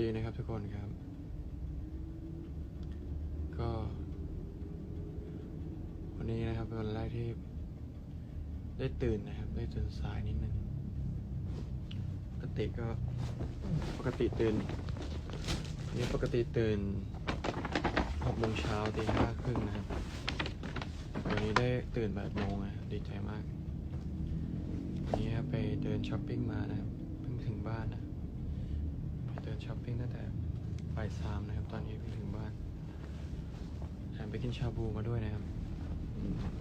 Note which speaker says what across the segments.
Speaker 1: ดีนะครับทุกคนครับ ก็ วันนี้นะครับเป็นวันแรกที่ ได้ตื่นนะครับ ได้ตื่นสายนิดนึงปกติก็ปกติตื่นนี่ปกติตื่นหกโมงเช้าตีห้าครึ่งนะครับวันนี้ได้ตื่นแปดโมงนะดีใจมาก วันนี้ไปเดินช้อปปิ้งมานะครับ เพิ่งถึงบ้านนะ ช้อปปิ้งตั้งแต่บ่ายสามนะครับ ตอนนี้เพิ่งถึงบ้านแถมไปกินชาบูมาด้วยนะครับ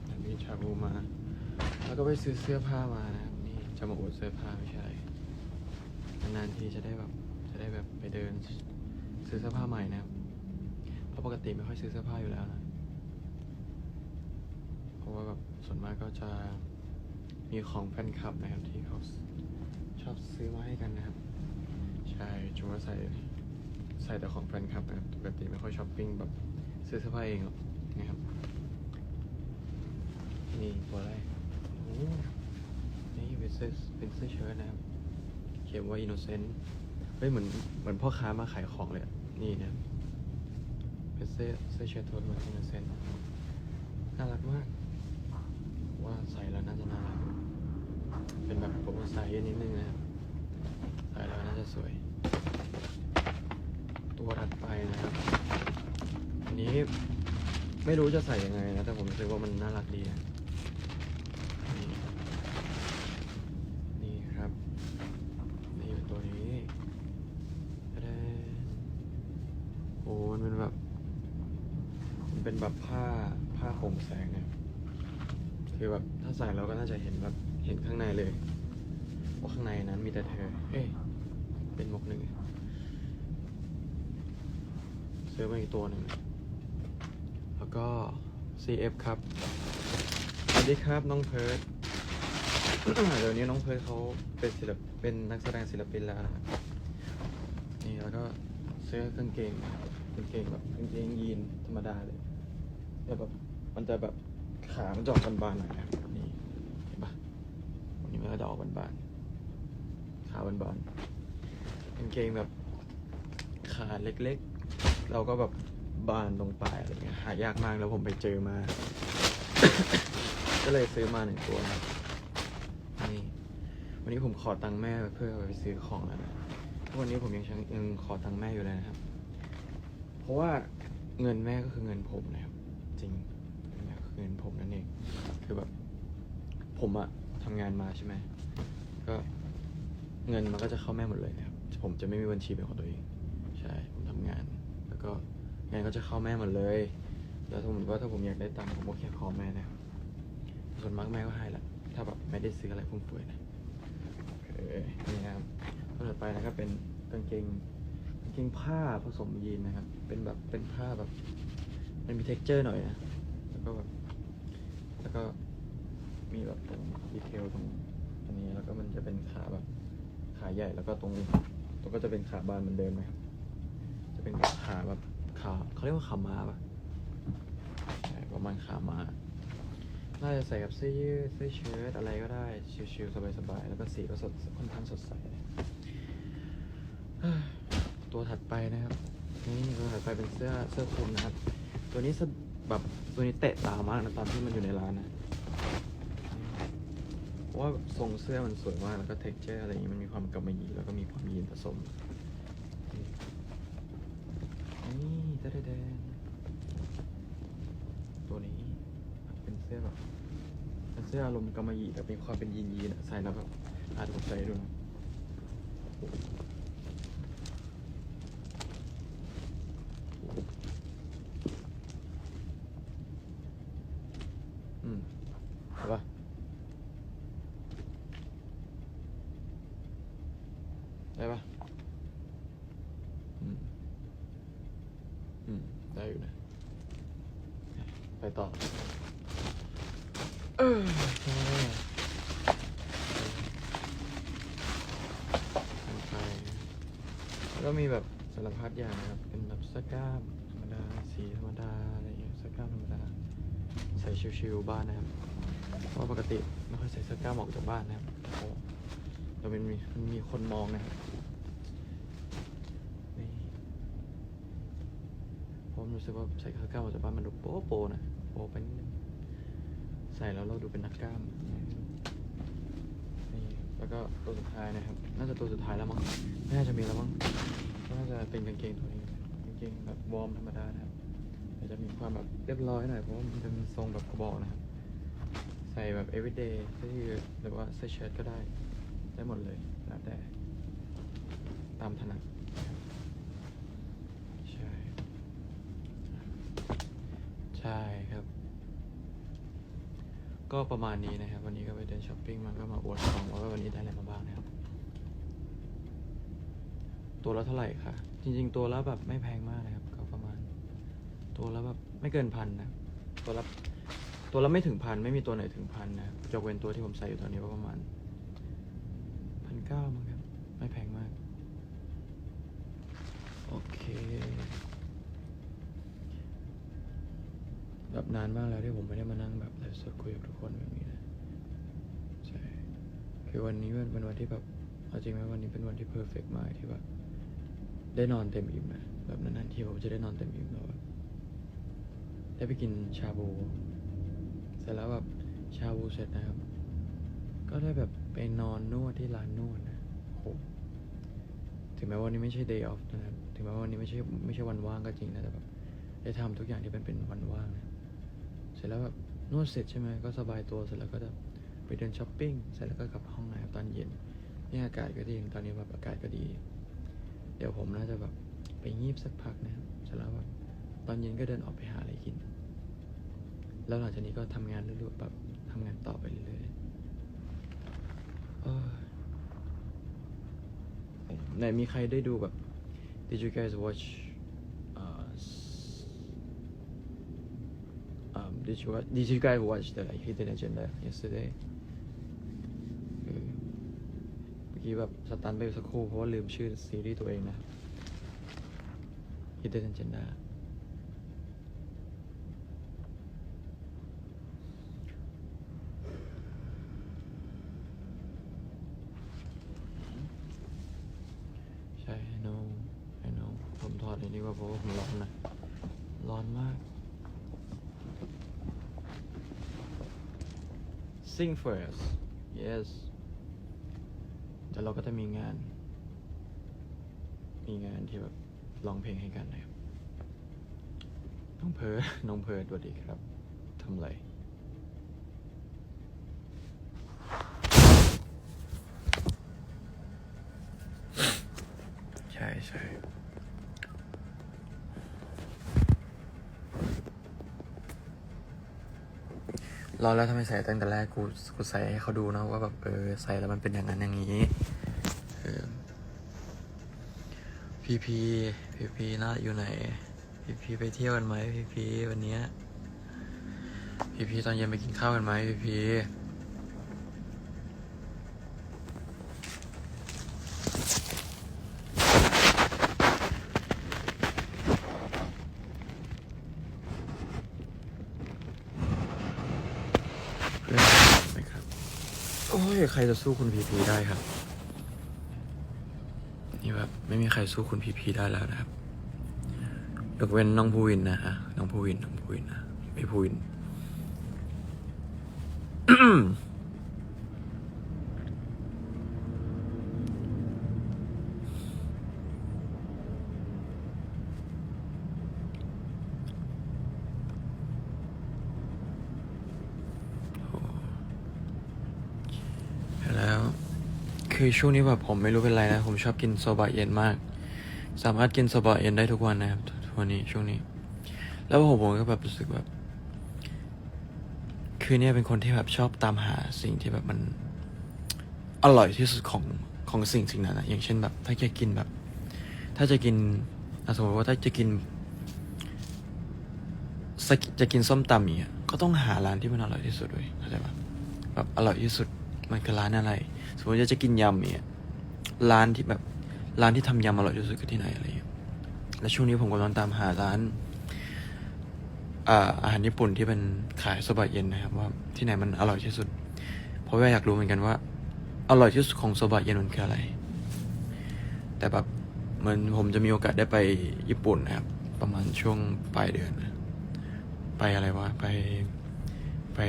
Speaker 1: แถมไปกินชาบูมา แล้วก็ไปซื้อเสื้อผ้ามานะครับ นี่จะมาอวดเสื้อผ้าไม่ใช่นานๆทีจะได้แบบจะได้แบบไปเดินซื้อเสื้อผ้าใหม่นะครับ เพราะปกติไม่ค่อยซื้อเสื้อผ้าอยู่แล้วนะ เพราะว่าแบบส่วนมากก็จะมีของแฟนคลับนะครับที่เขาชอบซื้อมาให้กันนะครับ ใช่จูว่าใส่ใส่แต่ของแฟนคลับนะครับปกติไม่ค่อยช้อปปิ้งแบบซื้อเสื้อผ้าเองหรอกนะครับนี่ตัวแรกโอ้นี่เป็นเสื้อเป็นเสื้อเชิ้ตนะครับเขียนว่า innocent เฮ้ยเหมือนเหมือนพ่อค้ามาขายของเลยนี่นะเป็นเสื้อเสื้อเชิ้ตโทนว่า innocent น่ารักมาก ว่าใส่แล้วน่าจะน่ารักเป็นแบบโปรไซส์นิดนึงนะครับ จะสวย ตัวถัดไปนะครับ อันนี้ไม่รู้จะใส่ยังไงนะ แต่ผมรู้สึกว่ามันน่ารักดีนะนี่ครับ นี่เป็นตัวนี้ตะแดนโอ้มันเป็นแบบ มันเป็นแบบผ้าผ้าโปร่งแสงเนี่ยคือแบบถ้าใส่แล้วก็น่าจะเห็นแบบเห็นข้างในเลยว่าข้างในนั้นมีแต่เธอ เอ้ย เป็นมกหนึ่งซื้อมาอีกตัวหนึ่งแล้วก็ CF ครับสวัสดีครับน้องเพิร์ดเดี๋ยวนี้น้องเพิร์ดเขาเป็นศิลปเป็นนักแสดงศิลปินแล้วนะครับนี่แล้วก็เสื้อกางเกงกางเกงแบบกางเกงยีนธรรมดาเลยแต่แบบมันจะแบบขามันจะออกบานๆหน่อยนะนี่เห็นปะวันนี้มันก็จะออกบานๆขาบานๆ กางเกงแบบขาเล็กๆ เราก็แบบบานลงไปอะไรเงี้ยหายากมากแล้วผมไปเจอมา ก็เลยซื้อมาหนึ่งตัวนะครับนี่วันนี้ผมขอตังค์แม่เพื่อไปซื้อของแล้วนะวันนี้ผมยังยังขอตังค์แม่อยู่เลยนะครับ เพราะว่าเงินแม่ก็คือเงินผมนะครับ จริงเงินแม่ก็คือเงินผมนั่นเองคือแบบ ผมอะทำงานมาใช่ไหมก็เงินมันก็จะเข้าแม่หมดเลยนะครับ ผมจะไม่มีบัญชีเป็นของตัวเอง ใช่ ผมทำงาน แล้วก็งานก็จะเข้าแม่หมดเลย แล้วสมมติว่าถ้าผมอยากได้ตังค์ผมก็แค่ขอแม่นะส่วนมากแม่ก็ให้แหละถ้าแบบไม่ได้ซื้ออะไรฟุ่มเฟือยนะโอเคนี่ครับตัวถัดไปนะครับเป็นกางเกงกางเกงผ้าผสมยีนนะครับ เป็นแบบเป็นผ้าแบบมันมี t e x t อร์หน่อยนะ แล้วก็แบบแล้วก็มีแบบตรงดีเทลตรงตรงนี้แล้วก็มันจะเป็นขาแบบขาใหญ่แล้วก็ตรง ตรงก็จะเป็นขาบานเหมือนเดิมไหมครับ จะเป็นขาแบบขาเขาเรียกว่าขามาปะประมาณขามา น่าจะใส่กับเสื้อยืดเสื้อเชิ้ตอะไรก็ได้ ชิลๆสบายๆ แล้วก็สีก็สดค่อนข้างสดใส ตัวถัดไปนะครับ นี่ตัวถัดไปเป็นเสื้อเสื้อคลุมนะครับ ตัวนี้แบบตัวนี้เตะตามากนะตอนที่มันอยู่ในร้านนะ ว่าทรงเสื้อมันสวยมาก แล้วก็เท็กเจอร์อะไรอย่างนี้มันมีความกำมะหยี่แล้วก็มีความยีนผสม นี่ตะเดแดนตัวนี้เป็นเสื้อแบบเป็นเสื้ออารมณ์กำมะหยี่แต่เป็นความเป็นยีนยีนอะใส่แล้วแบบอาจจะตกใจด้วยนะ มีแบบสารพัดอย่างนะครับ เป็นแบบสก้ามธรรมดา สีธรรมดาอะไรอย่างเงี้ยสก้ามธรรมดา ใส่ชิวๆบ้านนะครับ เพราะปกติไม่ค่อยใส่สก้ามออกจากบ้านนะครับโอ้เดี๋ยวมันมีมันมีคนมองนะครับนี่ผมรู้สึกว่าใส่สก้ามออกจากบ้านมันดูโป๊ะโป๊ะนะ โป๊ะไปนิดนึงใส่แล้วเราดูเป็นนักกล้าม แล้วก็ตัวสุดท้ายนะครับ น่าจะตัวสุดท้ายแล้วมั้งไม่น่าจะมีแล้วมั้งน่าจะเป็นกางเกงตัวนี้กางเกงแบบวอร์มธรรมดานะครับแต่จะมีความแบบเรียบร้อยหน่อยเพราะว่ามันจะมีทรงแบบกระบอกนะครับ ใส่แบบ everyday ที่หรือว่าเสื้อเชิ้ตก็ได้ ได้หมดเลยแล้วแต่ตามถนัดใช่ ใช่ครับ ก็ประมาณนี้นะครับ วันนี้ก็ไปเดินช้อปปิ้งมันก็มาอวดของว่าวันนี้ได้อะไรมาบ้างนะครับ ตัวละเท่าไหร่คะจริง ๆ ตัวละแบบไม่แพงมากนะครับ ก็ประมาณ ตัวละแบบไม่เกินพันนะตัวละตัวละไม่ถึงพันไม่มีตัวไหนถึงพันนะครับยกเว้นตัวที่ผมใส่อยู่ตอนนี้ก็ประมาณพันเก้ามั้งครับไม่แพงมาก โอเคแบบนานมากแล้วที่ผมไม่ได้มานั่งแบบ สดคุยกับทุกคนแบบนี้นะใช่คือวันนี้เป็นเป็นวันที่แบบเอาจริงไหมวันนี้เป็นวันที่เพอร์เฟกมากที่แบบได้นอนเต็มอิ่มนะแบบนั้นๆที่ผมจะได้นอนเต็มอิ่มแล้วแบบได้ไปกินชาบูเสร็จแล้วแบบชาบูเสร็จนะครับ ก็ได้แบบไปนอนนวดที่ร้านนวดนะโหถึงแม้วันนี้ไม่ใช่ day off นะครับถึงแม้ว่าวันนี้ไม่ใช่ไม่ใช่วันว่างก็จริงนะแต่แบบได้ทำทุกอย่างที่เป็นเป็นวันว่างนะเสร็จแล้วแบบ นวดเสร็จใช่ไหมก็สบายตัวเสร็จแล้วก็จะไปเดินช้อปปิ้งเสร็จแล้วก็กลับห้องนะครับตอนเย็นนี่อากาศก็ดีตอนนี้แบบอากาศก็ดี เดี๋ยวผมน่าจะแบบไปงีบสักพักนะครับเสร็จแล้วแบบตอนเย็นก็เดินออกไปหาอะไรกิน แล้วหลังจากนี้ก็ทำงานเรื่อยๆแบบทำงานต่อไปเรื่อยๆเอ้ยไหนมีใครได้ดูแบบ Did you guys watch did you Did you guys watch the Hidden Agenda yesterday เมื่อกี้แบบสตันไปสักครู่เพราะว่าลืมชื่อซีรีส์ตัวเองนะ Hidden Agenda ใช่ I know I know ผมถอดอันนี้ว่าเพราะว่าผมร้อนนะ ร้อนมาก Sing first yes แต่เราก็จะมีงาน มีงานที่แบบร้องเพลงให้กันนะครับ น้องเพิร์ดน้องเพิร์ดสวัสดีครับทำไรใช่ใช่ รอแล้วทำไมใส่ตั้งแต่แรกกูกูใส่ให้เขาดูนะว่าแบบเออใส่แล้วมันเป็นอย่างนั้นอย่างนี้เออพีพีพีพีนะอยู่ไหนพีพีไปเที่ยวกันไหมพีพีวันเนี้ยพีพีตอนเย็นไปกินข้าวกันไหมพีพีเพื่อนไหมครับ โอ้ย ใครจะสู้คุณพีพีได้ครับ นี่แบบไม่มีใครสู้คุณพีพีได้แล้วนะครับยกเว้นน้องภูวินนะฮะน้องภูวินน้องภูวินนะไม่ภูวิน แล้ว คือช่วงนี้แบบผมไม่รู้เป็นไรนะ ผมชอบกินโซบะเย็นมาก สามารถกินโซบะเย็นได้ทุกวันนะครับทุกวันนี้ช่วงนี้ แล้วผมผมก็แบบรู้สึกแบบ คือเนี่ยเป็นคนที่แบบชอบตามหาสิ่งที่แบบมันอร่อยที่สุดของของสิ่งสิ่งนั้นนะอย่างเช่นแบบ ถ้าจะกินแบบ ถ้าจะกินอะสมมติว่าถ้าจะกินจะกินส้มตำอย่างเงี้ยก็ต้องหาร้านที่มันอร่อยที่สุดด้วยเข้าใจปะแบบอร่อยที่สุด มันคือร้านอะไร สมมติว่าจะกินยำเนี่ยร้านที่แบบร้านที่ทำยำอร่อยที่สุดคือที่ไหนอะไรอย่างเงี้ยและช่วงนี้ผมกำลังตามหาร้านอ่าอาหารญี่ปุ่นที่เป็นขายโซบะเย็นนะครับว่าที่ไหนมันอร่อยที่สุด เพราะว่าอยากรู้เหมือนกันว่า อร่อยที่สุดของโซบะเย็นมันคืออะไร แต่แบบเหมือนผมจะมีโอกาสได้ไปญี่ปุ่นนะครับ ประมาณช่วงปลายเดือน ไปอะไรวะไปไป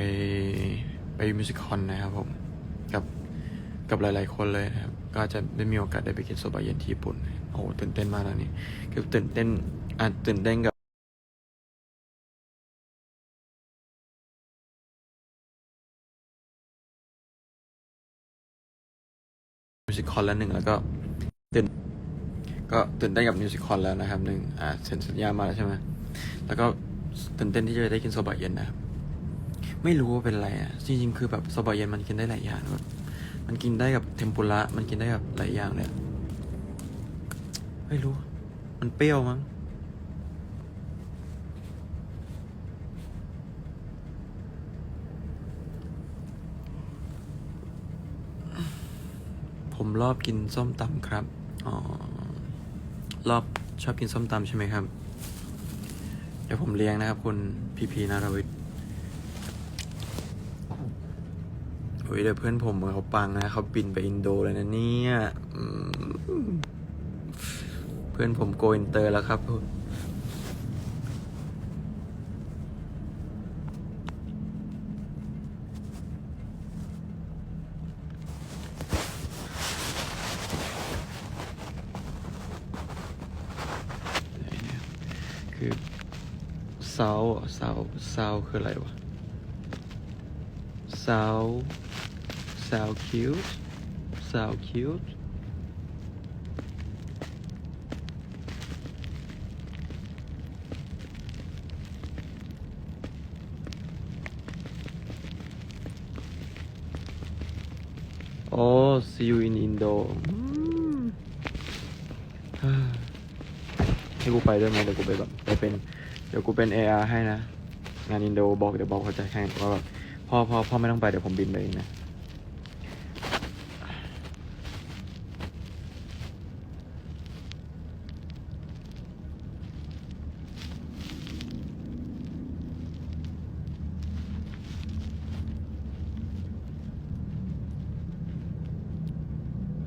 Speaker 1: ไปมิวสิคอนนะครับผม กับหลาย ๆ คนเลยนะครับ ก็จะได้มีโอกาสได้ไปกินโซบะเย็นที่ญี่ปุ่น โอ้โหตื่นเต้นมากแล้วนี่คือตื่นเต้นอะตื่นเต้นกับมิวสิคอนแล้วหนึ่งแล้วก็ตื่นก็ตื่นเต้นกับมิวสิคอนแล้วนะครับหนึ่งอ่าเซ็นสัญญามาแล้วใช่ไหมแล้วก็ตื่นเต้นที่จะได้กินโซบะเย็นนะครับ ไม่รู้ว่าเป็นอะไรอะจริงๆคือแบบโซบะเย็นมันกินได้หลายอย่างแบบ มันกินได้กับเทมปุระ มันกินได้กับหลายอย่างเลยอะไม่รู้ มันเปรี้ยวมั้ง ผมรอบกินส้มตำครับ อ๋อ รอบชอบกินส้มตำใช่ไหมครับ เดี๋ยวผมเลี้ยงนะครับ คุณพีพีนารวิทย์ โอ้ยเดี๋ยวเพื่อนผมเขาปังนะเขาบินไปอินโดเลยนะเนี่ยเพื่อนผมโกอินเตอร์แล้วครับคือเซาเซาเซาคืออะไรวะเซา เซาคิวเซาคิวโอ้ see you in Indo อืมฮ่าให้กูไปด้วยไหมเดี๋ยวกูไปแบบไปเป็นเดี๋ยวกูเป็น AR ให้นะ งานอินโดบอกเดี๋ยวบอกเขาจะให้ว่าแบบพ่อพ่อพ่อไม่ต้องไปเดี๋ยวผมบินไปเองนะ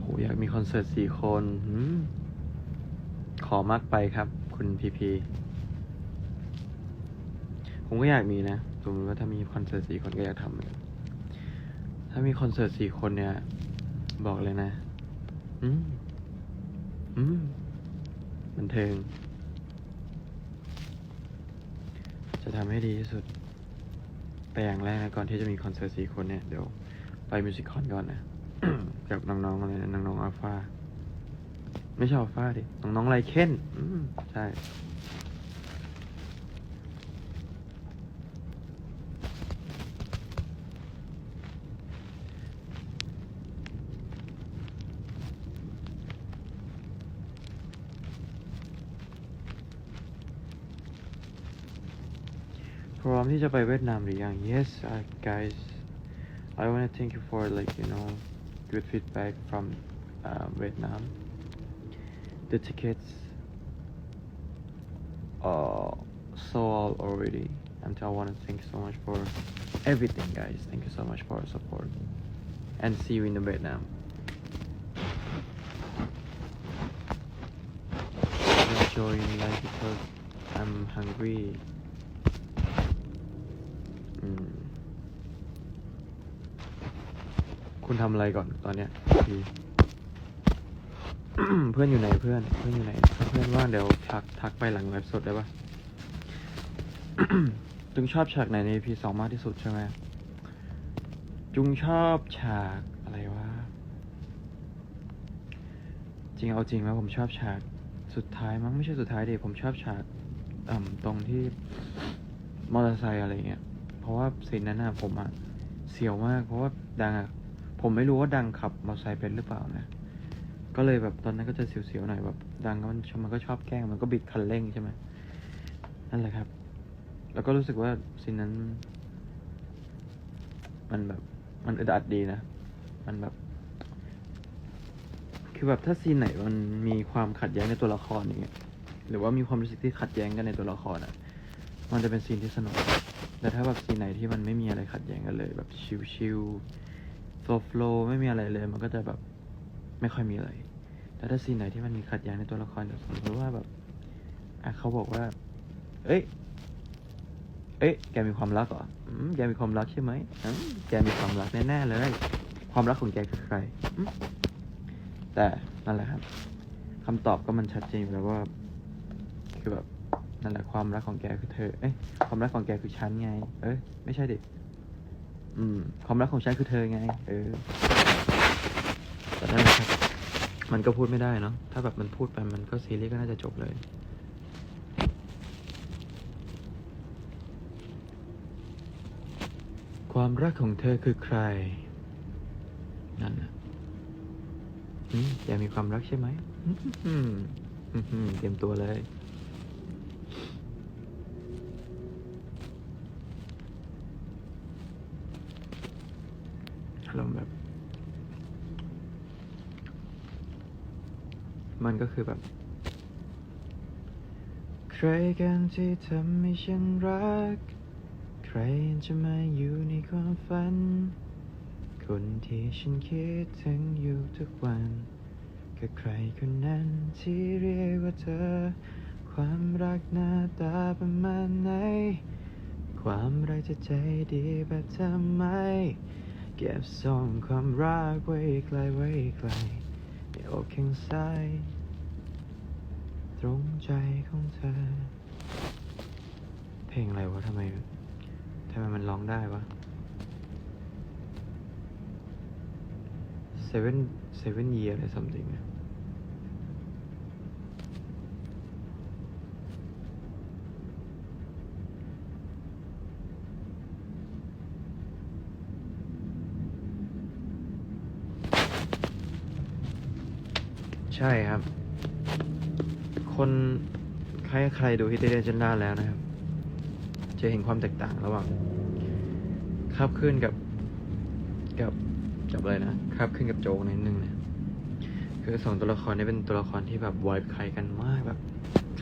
Speaker 1: โหอยากมีคอนเสิร์ตสี่คนขอมากไปครับ คุณพีพีผมก็อยากมีนะสมมติว่าถ้ามีคอนเสิร์ตสี่คนก็อยากทำเหมือนกันถ้ามีคอนเสิร์ตสี่คนเนี่ย บอกเลยนะ อืม อืมบันเทิง จะทำให้ดีที่สุด แต่อย่างแรกนะก่อนที่จะมีคอนเสิร์ตสี่คนเนี่ย เดี๋ยวไปมิวสิคคอนก่อนนะ กับน้องๆอะไรนะน้องๆอัลฟาไม่ใช่อัลฟาดิ น้องๆไรเคนอืมใช่ พร้อมที่จะไปเวียดนามหรือยัง Yes uh, guys I want to thank you for like you know good feedback from uh, Vietnam. The tickets are sold already. And I want to thank you so much for everything guys. Thank you so much for your support. And see you in the Vietnam. Enjoying life because I'm hungry คุณทำอะไรก่อนตอนเนี้ยพี่เพื่อนอยู่ไหนเพื่อน เพื่อนอยู่ไหนเพื่อนว่าเดี๋ยวทักทักไปหลังไลฟ์สดได้ปะจุงชอบฉากไหนใน EP สองมากที่สุดใช่ไหมจุงชอบฉากอะไรวะจริงเอาจริงแล้วผมชอบฉากสุดท้ายมั้งไม่ใช่สุดท้ายเดิผมชอบฉากอ่ตรงที่มอเตอร์ไซค์อะไรเงี้ยเพราะว่าซีนนั้นน่ะผมอะเสียวมาก เพราะว่าดังอะ ผมไม่รู้ว่าดังขับมอเตอร์ไซค์เป็นหรือเปล่านะ ก็เลยแบบตอนนั้นก็จะเสียวๆหน่อยแบบ ดังมันมันก็ชอบแกล้งมันก็บิดคันเร่งใช่ไหมนั่นแหละครับ แล้วก็รู้สึกว่าซีนนั้น มันแบบมันอึดอัดดีนะ มันแบบ คือแบบถ้าซีนไหนมันมีความขัดแย้งในตัวละครอย่างเงี้ย หรือว่ามีความรู้สึกที่ขัดแย้งกันในตัวละครอะ มันจะเป็นซีนที่สนุก แต่ถ้าแบบซีนไหนที่มันไม่มีอะไรขัดแย้งกันเลย แบบชิลๆ โฟล์ฟลไม่มีอะไรเลย มันก็จะแบบไม่ค่อยมีอะไร แต่ถ้าซีนไหนที่มันมีขัดแย้งในตัวละครแบบสมมติว่าแบบอะเขาบอกว่า เอ้ย เอ้ย แกมีความรักเหรออืมแกมีความรักใช่ไหมอืมแกมีความรักแน่ๆเลย ความรักของแกคือใครอืมแต่นั่นแหละครับคำตอบก็มันชัดเจนอยู่แล้วว่า คือแบบนั่นแหละความรักของแกคือเธอ เอ้ย ความรักของแกคือฉันไง เอ้ย ไม่ใช่ดิ อืมความรักของฉันคือเธอไง เออแต่นั่นแหละครับ มันก็พูดไม่ได้เนาะถ้าแบบมันพูดไปมันก็ซีรีส์ก็น่าจะจบเลย ความรักของเธอคือใคร นั่นนะอืมแกมีความรักใช่ไหมเตรียมตัวเลย อารมณ์แบบ มันก็คือแบบ ใครกันที่ทำให้ฉันรัก ใครจะมาอยู่ในความฝัน คนที่ฉันคิดถึงอยู่ทุกวันก็ใครคนนั้นที่เรียกว่าเธอ ความรักหน้าตาประมาณไหน ความรักจะใจดีแบบทำไม เก็บซ่อนความรักไว้ไกลไว้ไกล ในอกข้างซ้าย ตรงใจของเธอ เพลงอะไรวะทำไมทำไมมันร้องได้วะ seven seven year อะไร something อะใช่ครับ คนใครใครดูฮิตเดนจันดาแล้วนะครับ จะเห็นความแตกต่างระหว่างคาบขึ้นกับกับกับอะไรนะคาบขึ้นกับโจกนิดนึงนะคือสองตัวละครนี้เป็นตัวละครที่แบบวายคล้ายกันมากแบบ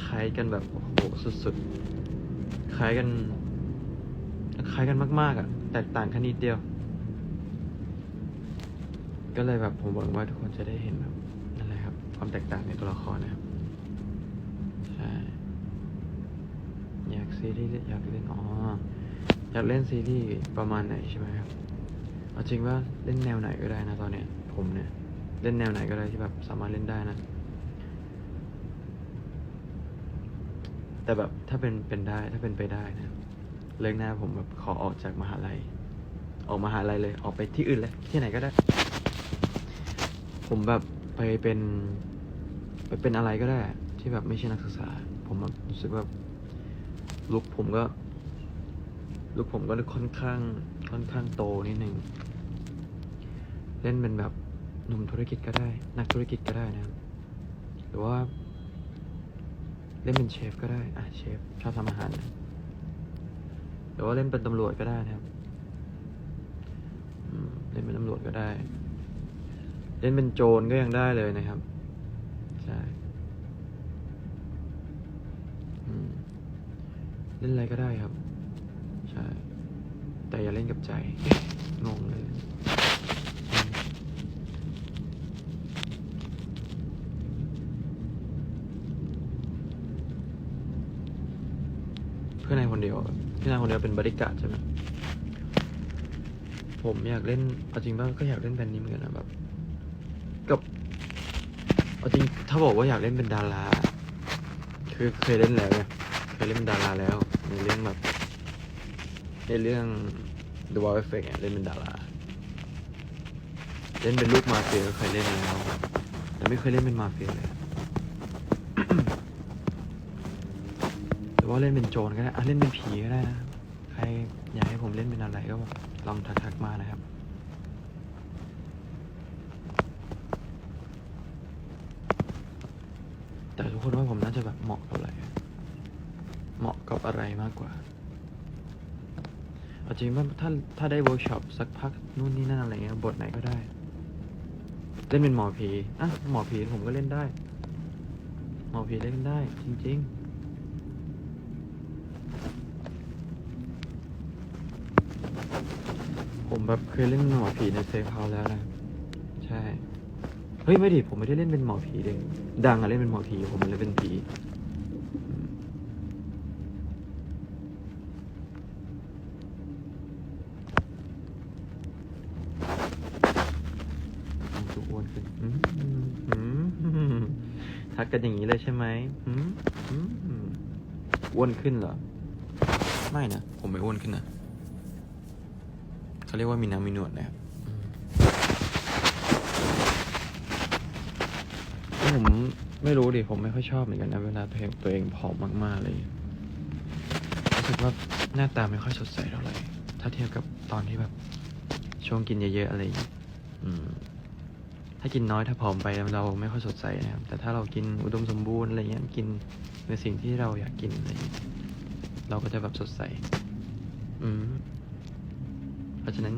Speaker 1: คล้ายกันแบบโอ้โหสุดๆคล้ายกันคล้ายกันมากๆอะ แตกต่างแค่นิดเดียว ก็เลยแบบผมหวังว่าทุกคนจะได้เห็นแบบ ความแตกต่างในตัวละครนะครับ ใช่ อยากซีรีส์อยากเล่นอ๋ออยากเล่นซีรีส์ประมาณไหนใช่ไหมครับเอาจริงว่าเล่นแนวไหนก็ได้นะตอนเนี้ยผมเนี่ย เล่นแนวไหนก็ได้ที่แบบสามารถเล่นได้นะ แต่แบบถ้าเป็นเป็นได้ถ้าเป็นไปได้นะเรื่องหน้าผมแบบขอออกจากมหาลัย ออกมหาลัยเลยออกไปที่อื่นเลยที่ไหนก็ได้ ผมแบบไปเป็น ไปเป็นอะไรก็ได้ ที่แบบไม่ใช่นักศึกษา ผมรู้สึกแบบลุกผมก็ลุกผมก็ค่อนข้าง ค่อนข้างโตนิดนึงเล่นเป็นแบบหนุ่มธุรกิจก็ได้ นักธุรกิจก็ได้นะครับหรือว่า เล่นเป็นเชฟก็ได้ อะเชฟชอบทำอาหารนะหรือว่าเล่นเป็นตำรวจก็ได้นะครับเล่นเป็นตำรวจก็ได้ เล่นเป็นโจรก็ยังได้เลยนะครับ ช่เล่นอะไรก็ได้ครับ ใช่ แต่อย่าเล่นกับใจ งงเลย เพื่อนนายคนเดียวเพื่อนนายคนเดียวเป็นบริการใช่ไหมผมอยากเล่นเอาจริงป่ะก็อยากเล่นแบรนด์นี้เหมือนกันนะแบบ เอาจริงถ้าบอกว่าอยากเล่นเป็นดารา คือเคยเล่นแล้วไงเคยเล่นเป็นดาราแล้ว ในเรื่องแบบ ในเรื่อง The Wow Effect เนี่ยเล่นเป็นดารา เล่นเป็นลูกมาเฟียก็เคยเล่นแล้วแต่ไม่เคยเล่นเป็นมาเฟียเลยหรือว่าเล่นเป็นโจรก็ได้อะเล่นเป็นผีก็ได้นะ ใครอยากให้ผมเล่นเป็นอะไรก็ลองทักๆมานะครับ แต่ทุก คนว่าผมน่าจะแบบเหมาะกับอะไร เหมาะกับอะไรมากกว่าอาจริงว่าถ้าถ้าได้เวิร์กช็อปสักพักนู่นนี่นั่นอะไรเงี้ยบทไหนก็ได้ เล่นเป็นหมอผีอะหมอผีผมก็เล่นได้ หมอผีเล่นได้ จริง ๆผมแบบเคยเล่นหมอผีในเซฟเฮาแล้วนะ ใช่ เฮ้ยไม่ดิผมไม่ได้เล่นเป็นหมอผีเด็กดังอะเล่นเป็นหมอผีผมเล่นเป็นผีจูอ้วนขึ้นทักกันอย่างนี้เลยใช่ไหมอ้วนขึ้นเหรอ ไม่นะ ผมไม่อ้วนขึ้นนะเขาเรียกว่ามีน้ำมีนวดนะครับ ผมไม่รู้ดิ ผมไม่ค่อยชอบเหมือนกันนะเวลาตัวเองตัวเองผอมมากๆเลยรู้สึกว่าหน้าตาไม่ค่อยสดใสเท่าไหร่ ถ้าเทียบกับตอนที่แบบช่วงกินเยอะๆอะไรอย่างเงี้ยถ้ากินน้อยถ้าผอมไปเราไม่ค่อยสดใสนะครับ แต่ถ้าเรากินอุดมสมบูรณ์อะไรเงี้ยกินในสิ่งที่เราอยากกินอะไรเงี้ยเราก็จะแบบสดใส อืม เพราะฉะนั้น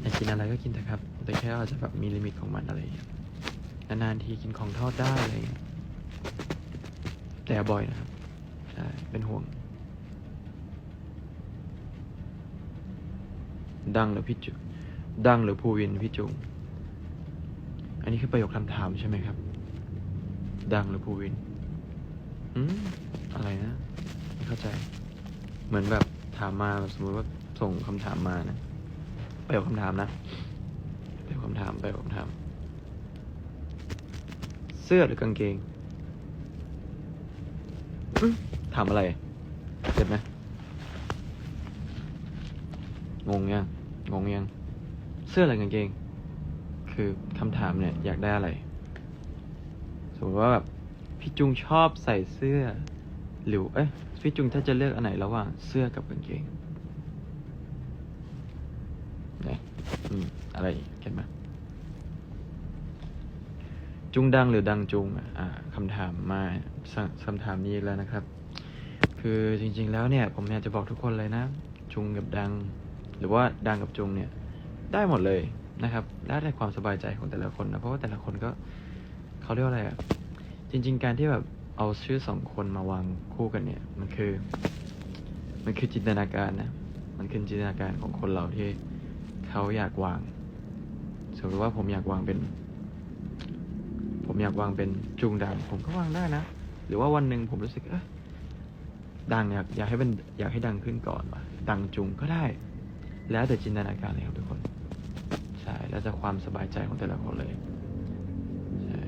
Speaker 1: อยากกินอะไรก็กินเถอะครับ แต่แค่อาจจะแบบมีลิมิตของมันอะไรอย่างเงี้ย นานๆทีกินของทอดได้อะไรเงี้ยแต่บ่อยนะครับใช่เป็นห่วง ดังหรือพี่จุ ดังหรือภูวินพี่จุงอันนี้คือประโยคคำถามใช่ไหมครับ ดังหรือภูวินอืมอะไรนะไม่เข้าใจ เหมือนแบบถามมาสมมติว่าส่งคำถามมานะประโยคคำถามนะประโยคคำถามประโยคคำถาม สื้อหรือกางเกงถามอะไร เจ็บไหมงงยังงงยังเสื้อหรือกางเกง คือคำถามเนี่ยอยากได้อะไร สมมติว่าแบบพี่จุงชอบใส่เสื้อ หรือเอ๊ะพี่จุงถ้าจะเลือกอันไหนระหว่างเสื้อกับกางเกงเนี่ยอืมอะไรเก็ตไหม จุงดังหรือดังจุงอ่าคำถามมาคำถามนี้แล้วนะครับ คือจริงๆแล้วเนี่ย ผมอยากจะบอกทุกคนเลยนะ จุงกับดัง หรือว่าดังกับจุงเนี่ย ได้หมดเลยนะครับแล้วแต่ความสบายใจของแต่ละคนนะเพราะว่าแต่ละคนก็เขาเรียกว่าอะไรอะจริง ๆ การที่แบบเอาชื่อสองคนมาวางคู่กันเนี่ย มันคือ มันคือจินตนาการนะมันคือจินตนาการของคนเราที่เขาอยากวางสมมติว่าผมอยากวางเป็น ผมอยากวางเป็นจุงดัง ผมก็วางได้นะ หรือว่าวันหนึ่งผมรู้สึกเอะดังอยากอยากให้เป็นอยากให้ดังขึ้นก่อนว่ะดังจุงก็ได้ แล้วแต่จินตนาการเลยครับทุกคน ใช่แล้วแต่ความสบายใจของแต่ละคนเลยใช่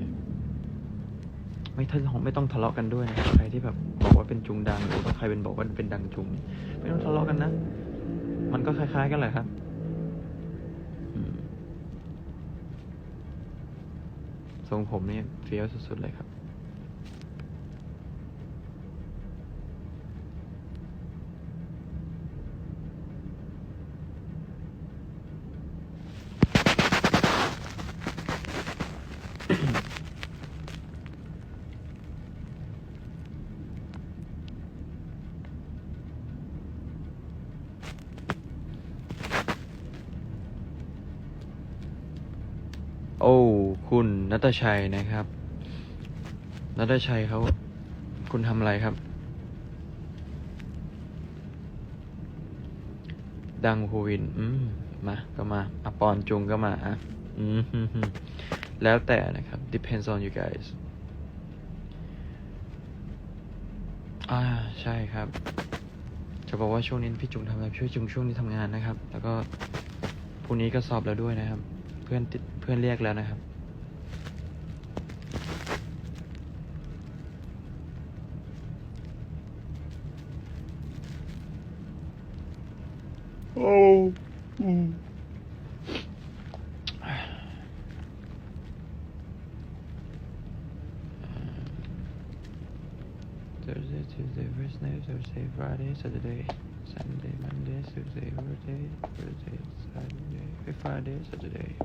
Speaker 1: ไม่ทะเลาะไม่ต้องทะเลาะกันด้วยนะใครที่แบบบอกว่าเป็นจุงดังหรือว่าใครเป็นบอกว่าเป็นดังจุง ไม่ต้องทะเลาะกันนะ มันก็คล้ายๆกันแหละครับอืมท รงผมนี่เฟี้ยวสุดๆเลยครับ โอ้ คุณนัตชัยนะครับ นัตชัยเขาคุณทำอะไรครับ ดังภูวิน อืม มา ก็มาอะปอนจุงก็มาอะอืมฮึฮึแล้วแต่นะครับ depends on you guys อ่า ใช่ครับ จะบอกว่าช่วงนี้พี่จุงทำอะไรช่วยจุงช่วงนี้ทำงานนะครับ แล้วก็พรุ่งนี้ก็สอบแล้วด้วยนะครับ เพื่อนติด พื่อนเรียกแล้วนะครับ โอ้อืม Thursday, Tuesday, Wednesday, Thursday, Friday, Saturday, Sunday, Monday, Tuesday, Wednesday, Thursday, Saturday, Friday, Saturday.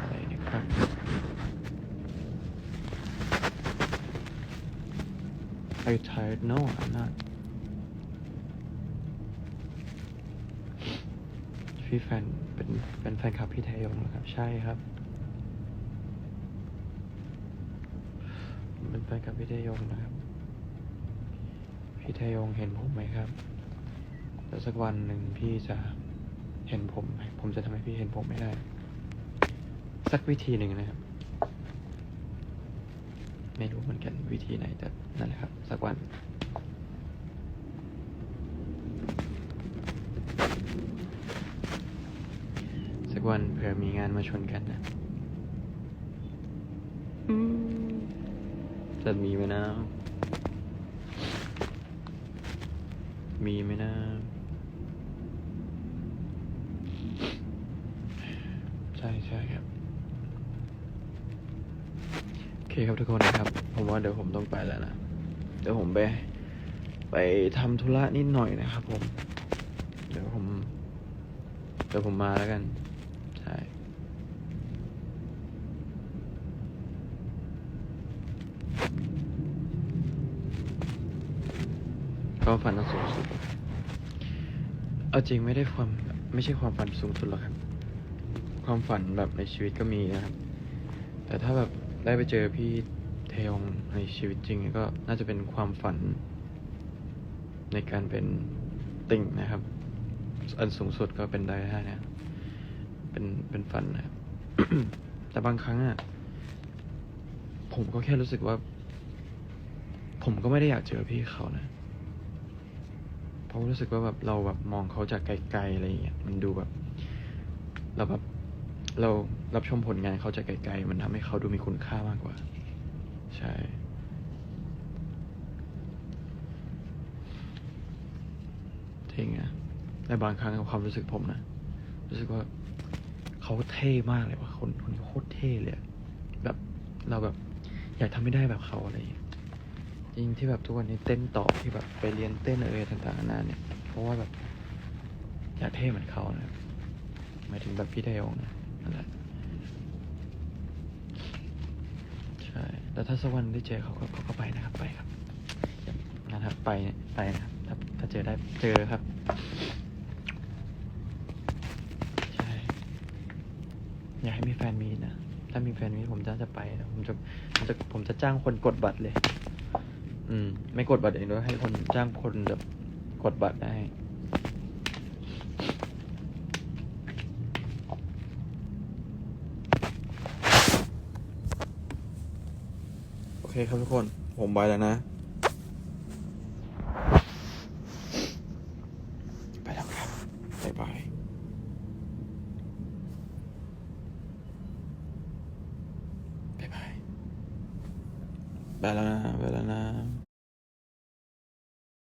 Speaker 1: อะไรนะครับ Are you tired? No, I'm not. พี่แฟนเป็นเป็นแฟนคลับพี่ไทยงเหรอครับ ใช่ครับเป็นแฟนคลับพี่ไทยงนะครับ พี่ไทยงเห็นผมไหมครับ แล้วสักวันหนึ่งพี่จะ ห็นผมไหมผมจะทำให้พี่เห็นผมไม่ได้ สักวิธีหนึ่งนะครับ ไม่รู้เหมือนกันวิธีไหนแต่นั่นแหละครับ สักวัน สักวันเผื่อมีงานมาชนกันนะจะมีไหมนะ มีไหมนะ ใช่ครับ โอเคครับทุกคนนะครับ ผมว่าเดี๋ยวผมต้องไปแล้วนะ เดี๋ยวผมไป ไปทำธุระนิดหน่อยนะครับผม เดี๋ยวผม เดี๋ยวผมมาแล้วกัน ใช่ความฝันอันสูงสุด เอาจริงไม่ได้ความไม่ใช่ความฝันสูงสุดหรอกครับ ความฝันแบบในชีวิตก็มีนะครับ แต่ถ้าแบบได้ไปเจอพี่เทยองในชีวิตจริงก็น่าจะเป็นความฝัน ในการเป็นติ่งนะครับ อันสูงสุดก็เป็นได้ได้นะเป็นเป็นฝันนะครับแต่บางครั้งอะผมก็แค่รู้สึกว่า ผมก็ไม่ได้อยากเจอพี่เขานะเพราะรู้สึกว่าแบบเราแบบมองเขาจากไกลๆอะไรอย่างเงี้ยมันดูแบบ เราแบบ เรารับชมผลงานเขาจากไกลๆ มันทำให้เขาดูมีคุณค่ามากกว่า ใช่ จริงอะในบางครั้งความรู้สึกผมนะ รู้สึกว่าเขาเท่มากเลยว่ะคนคนโคตรเท่เลยแบบเราแบบอยากทำไม่ได้แบบเขาอะไรอย่างเงี้ยจริงที่แบบทุกวันนี้เต้นต่อที่แบบไปเรียนเต้นอะไรต่างๆนานาเนี่ย เพราะว่าแบบอยากเท่เหมือนเขานะหมายถึงแบบพี่เทยองนะ นั่นแหละใช่แล้วถ้าสักวันได้เจอเขาก็เขาก็ไปนะครับไปครับนะครับไปไปนะครับถ้าถ้าเจอได้เจอครับใช่อยากให้มีแฟนมีนะ ถ้ามีแฟนมีผมจะจะไปนะผมจะผมจะผมจะจ้างคนกดบัตรเลย อืม ไม่กดบัตรเองด้วยให้คนจ้างคนแบบกดบัตรได้ เคครับทุกคน ผมไปแล้วนะ